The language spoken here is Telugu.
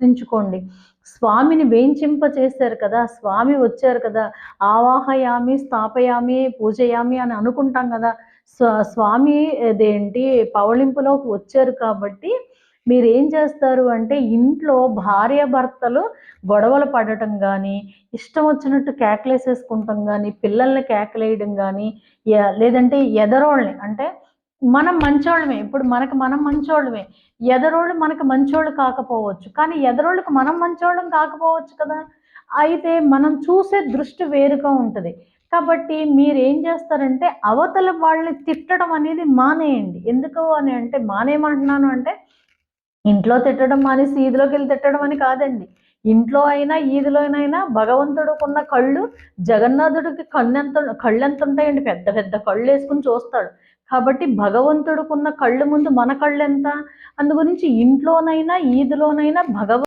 గుర్తించుకోండి. స్వామిని వేంచింప చేశారు కదా స్వామి వచ్చారు కదా ఆవాహయామి స్థాపయామి పూజయామి అని అనుకుంటాం కదా. స్వ- స్వామి అదేంటి పవళింపులోకి వచ్చారు కాబట్టి మీరు ఏం చేస్తారు అంటే ఇంట్లో భార్యాభర్తలు గొడవలు పడటం కానీ ఇష్టం వచ్చినట్టు కేకలేసేసుకుంటాం కానీ పిల్లల్ని కేకలేయడం కానీ లేదంటే ఎదరోళ్ళని అంటే మనం మంచోళ్ళమే. ఇప్పుడు మనకు మనం మంచోళ్ళమే. ఎదరోళ్ళు మనకు మంచోళ్ళు కాకపోవచ్చు. కానీ ఎదరోళ్ళకి మనం మంచోళ్ళం కాకపోవచ్చు కదా. అయితే మనం చూసే దృష్టి వేరుగా ఉంటుంది. కాబట్టి మీరు ఏం చేస్తారంటే అవతల వాళ్ళని తిట్టడం అనేది మానేయండి. ఎందుకు అని అంటే మానేయమంటున్నాను అంటే ఇంట్లో తిట్టడం మానేసి ఈదిలోకి వెళ్ళి తిట్టడం అని కాదండి. ఇంట్లో అయినా ఈదిలోనైనా భగవంతుడుకున్న కళ్ళు జగన్నాథుడికి కళ్ళెంత కళ్ళెంత ఉంటాయండి పెద్ద పెద్ద కళ్ళు వేసుకుని చూస్తాడు. కాబట్టి భగవంతుడుకున్న కళ్ళు ముందు మన కళ్ళు ఎంత అందు గురించి ఇంట్లోనైనా ఈదిలోనైనా భగవ